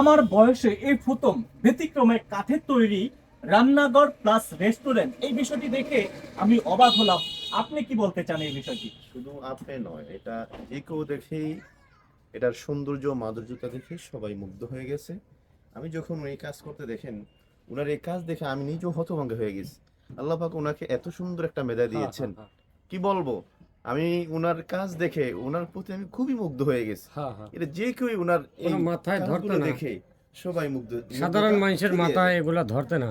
আমার বয়সে এই প্রথম ব্যতিক্রমে কাঠের তৈরি রান্নাঘর প্লাস রেস্টুরেন্ট এই বিষয়টি দেখে আমি অবাক হলাম। আপনি কি বলতে চান এই বিষয়টি? শুধু আপনি নয় এটা যে কেউ দেখেই এটার সৌন্দর্য মাধুর্যতা দেখে সবাই মুগ্ধ হয়ে গেছে। আমি যখন এই কাজ করতে দেখেন ওনার এই কাজ দেখে আমি নিজেও হতভঙ্গ হয়ে গেছি। আল্লাহ পাক ওনাকে এত সুন্দর একটা মেধা দিয়েছেন। হ্যাঁ, কি বলব? আমি ওনার কাজ দেখে ওনার প্রতি আমি খুবই মুগ্ধ হয়ে গেছি। এটা যে কেউ ওনার এই মাথায় ধরতো। দেখে সবাই মুগ্ধ সাধারণ মানুষের মাথায় এগুলা ধরতে না।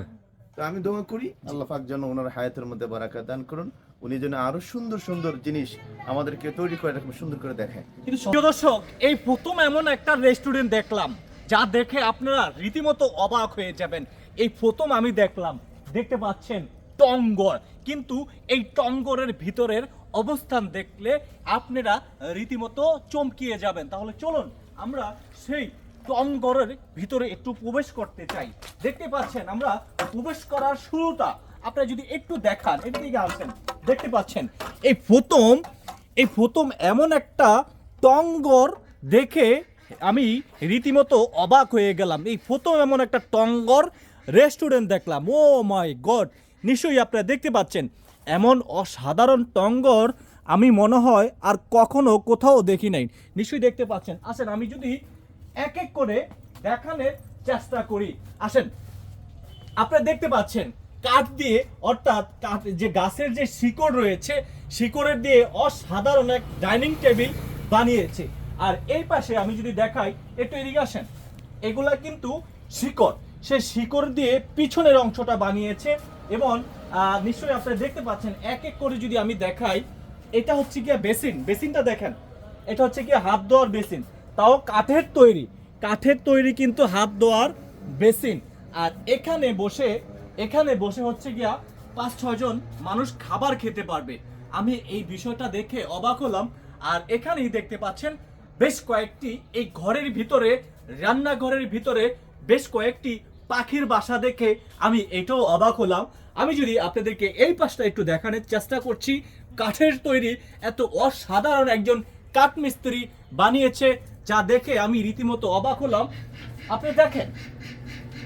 তো আমি দোয়া করি আল্লাহ পাক যেন ওনার হায়াতের মধ্যে বারাকা দান করুন। উনি যেন আরও সুন্দর সুন্দর জিনিস আমাদেরকে তৈরি করে এরকম সুন্দর করে দেখায় কিন্তু প্রিয় দর্শক এই প্রথম এমন একটা রেস্টুরেন্ট দেখলাম যা দেখে আপনারা রীতিমতো অবাক হয়ে যাবেন। এই প্রথম আমি দেখলাম দেখতে পাচ্ছেন টঙ্গর। কিন্তু এই টঙ্গরের ভিতরের অবস্থান দেখলে আপনারা রীতিমতো চমকিয়ে যাবেন। তাহলে চলুন, আমরা সেই টঙ্গরের ভিতরে একটু প্রবেশ করতে চাই। দেখতে পাচ্ছেন, আমরা প্রবেশ করার শুরুটা। আপনারা যদি একটু দেখান, এদিকে আসেন। দেখতে পাচ্ছেন, এই প্রথম এই প্রথম এমন একটা টঙ্গর দেখে আমি রীতিমতো অবাক হয়ে গেলাম। এই প্রথম এমন একটা টঙ্গর রেস্টুরেন্ট দেখলাম। ও মাই গড নিশ্চয়ই আপনারা দেখতে পাচ্ছেন। এমন অসাধারণ টঙ্গর আমি মনে হয় আর কখনো কোথাও দেখি নাই। নিশ্চয়ই দেখতে পাচ্ছেন। আসেন, আমি যদি এক এক করে দেখানোর চেষ্টা করি। আসেন, আপনারা দেখতে পাচ্ছেন, কাঠ দিয়ে, অর্থাৎ কাঠ, যে গাছের যে শিকড় রয়েছে, শিকড়ের দিয়ে অসাধারণ এক ডাইনিং টেবিল বানিয়েছে। আর এই পাশে আমি যদি দেখাই, একটু এদিকে আসেন। এগুলা কিন্তু শিকড়। সে শিকড় দিয়ে পিছনের অংশটা বানিয়েছে। এবং নিশ্চয়ই আপনারা দেখতে পাচ্ছেন, এক এক করে যদি আমি দেখাই, এটা হচ্ছে গিয়া বেসিন, বেসিনটা দেখেন। এটা হচ্ছে কি হাত ধোয়ার বেসিন। তাও কাঠের তৈরি কাঠের তৈরি কিন্তু হাত ধোয়ার বেসিন। আর এখানে বসে এখানে বসে হচ্ছে গিয়া পাঁচ ছয়জন মানুষ খাবার খেতে পারবে। আমি এই বিষয়টা দেখে অবাক হলাম। আর এখানেই দেখতে পাচ্ছেন, বেশ কয়েকটি এই ঘরের ভিতরে, রান্নাঘরের ভিতরে বেশ কয়েকটি পাখির বাসা দেখে আমি এটাও অবাক হলাম। আমি যদি আপনাদেরকে এই পাশটা একটু দেখানোর চেষ্টা করছি, কাঠের তৈরি এত অসাধারণ একজন কাঠমিস্ত্রি বানিয়েছে, যা দেখে আমি রীতিমতো অবাক হলাম। আপনি দেখেন,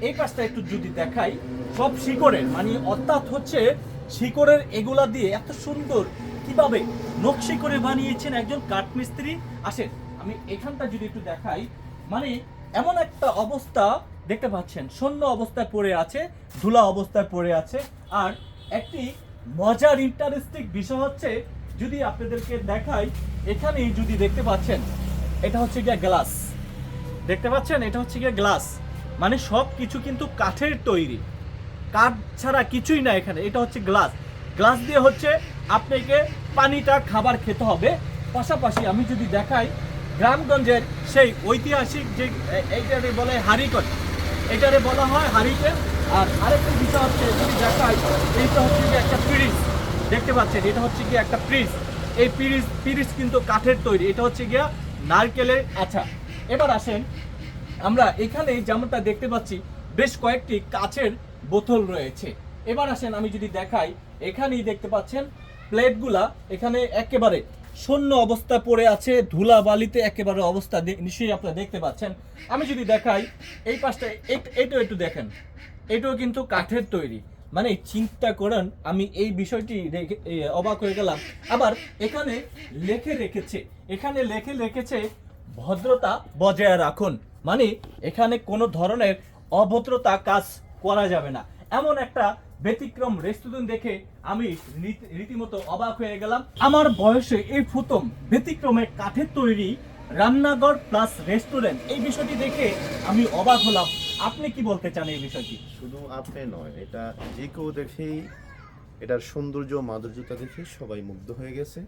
এই পাশটা একটু যদি দেখাই, সব শিকড়ের মানে অর্থাৎ হচ্ছে শিকড়ের এগুলা দিয়ে এত সুন্দর কীভাবে নকশি করে বানিয়েছেন একজন কাঠমিস্ত্রি। আসেন, আমি এখানটা যদি একটু দেখাই মানে এমন একটা অবস্থা দেখতে পাচ্ছেন, শূন্য অবস্থায় পড়ে আছে, ধুলা অবস্থায় পড়ে আছে। আর একটি মজার ইন্টারেস্টিং বিষয় হচ্ছে, যদি আপনাদেরকে দেখাই, এখানেই যদি দেখতে পাচ্ছেন, এটা হচ্ছে গিয়া গ্লাস দেখতে পাচ্ছেন, এটা হচ্ছে গিয়ে গ্লাস মানে সব কিছু কিন্তু কাঠের তৈরি। কাঠ ছাড়া কিছুই না এখানে, এটা হচ্ছে গ্লাস গ্লাস দিয়ে হচ্ছে আপনাকে পানিটা খাবার খেতে হবে। পাশাপাশি আমি যদি দেখাই, গ্রামগঞ্জের সেই ঐতিহাসিক যে, এ- এইটারে বলে হারিকন। এটারে বলা হয় হারিকেন আর আরেকটা বিষয় হচ্ছে, যদি দেখাই এইটা হচ্ছে কি একটা ফ্রিজ দেখতে পাচ্ছেন, এটা হচ্ছে কি একটা ফ্রিজ এই ফ্রিজ ফ্রিজ কিন্তু কাঠের তৈরি। এটা হচ্ছে গিয়া নারকেলের আচ্ছা এবার আসেন, আমরা এখানে যেমনটা দেখতে পাচ্ছি, বেশ কয়েকটি কাচের বোতল রয়েছে। এবার আসেন, আমি যদি দেখাই, এখানেই দেখতে পাচ্ছেন, প্লেটগুলা এখানে একেবারে শূন্য অবস্থা পড়ে আছে ধুলা বালিতে একেবারে অবস্থা নিশ্চয়ই আপনারা দেখতে পাচ্ছেন। আমি যদি দেখাই, এই পাশটা এইটাও একটু দেখেন। এটাও কিন্তু কাঠের তৈরি। মানে চিন্তা করেন, আমি এই বিষয়টি অবাক হয়ে গেলাম। আবার এখানে লেখে রেখেছে, এখানে লেখে রেখেছে, ভদ্রতা বজায় রাখুন। মানে এখানে কোনো ধরনের অভদ্রতা কাজ করা যাবে না। এমন একটা ব্যতিক্রম রেস্টুরেন্ট দেখে আমি রীতি- রীতিমতো অবাক হয়ে গেলাম। আমার বয়সে এই প্রথম ব্যতিক্রমে কাঠের তৈরি রান্নাঘর প্লাস রেস্টুরেন্ট এই বিষয়টি দেখে আমি অবাক হলাম। আপনি কি বলতে চান এই বিষয়টি? শুধু আপনি নয় এটা যে কেউ দেখেই এটার সৌন্দর্য মাধুর্যতা দেখে সবাই মুগ্ধ হয়ে গেছে।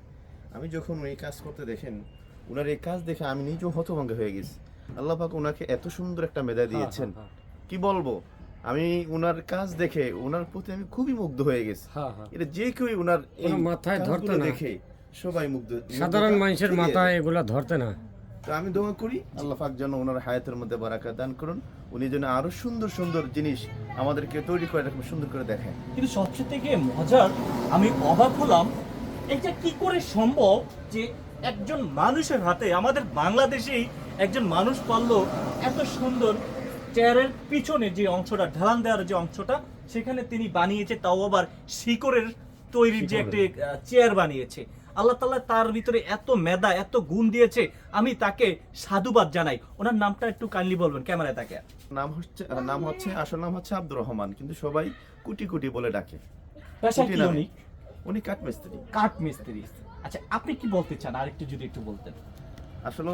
আমি যখন এই কাজ করতে দেখেন ওনার এই কাজ দেখে আমি নিজেও হতভঙ্গ হয়ে গেছি। আল্লাহ পাক ওনাকে এত সুন্দর একটা মেধা দিয়েছেন। হ্যাঁ, কি বলব? আমি ওনার কাজ দেখে ওনার প্রতি আমি খুবই মুগ্ধ হয়ে গেছি হ্যাঁ, হ্যাঁ। এটা যে কেউ ওনার এই মাথায় ধরতো। দেখে সবাই মুগ্ধ সাধারণ মানুষের মাথায়। এগুলা ধরতে না তো আমি দোয়া করি আল্লাহ পাক যেন ওনার হায়াতের মধ্যে বারাকা দান করুন উনি যেন আরও সুন্দর সুন্দর জিনিস আমাদেরকে তৈরি করে এরকম সুন্দর করে দেখেন কিন্তু সবচেয়ে থেকে মজার আমি অবাক হলাম এটা কি করে সম্ভব যে একজন মানুষের হাতে আমাদের বাংলাদেশেই একজন মানুষ পারল এত সুন্দর চেয়ারের পিছনে যে অংশটা ঢালান দেওয়ার যে অংশটা সেখানে তিনি বানিয়েছে তাও আবার শিকড়ের তৈরির যে একটি চেয়ার বানিয়েছে। আল্লাহ তাআলা তার ভিতরে এত মেধা এত গুণ দিয়েছে আমি তাকে সাধুবাদ জানাই। ওনার নামটা একটু কাইন্ডলি বলবেন ক্যামেরায় তাকে নাম হচ্ছে নাম হচ্ছে আসল নাম হচ্ছে আব্দুর রহমান কিন্তু সবাই কুটি কুটি বলে ডাকে। উনি? উনি কাঠমিস্ত্রি। কাঠ মিস্ত্রি আচ্ছা আপনি কি বলতে চান? আরেকটু যদি একটু বলতেন। আসলে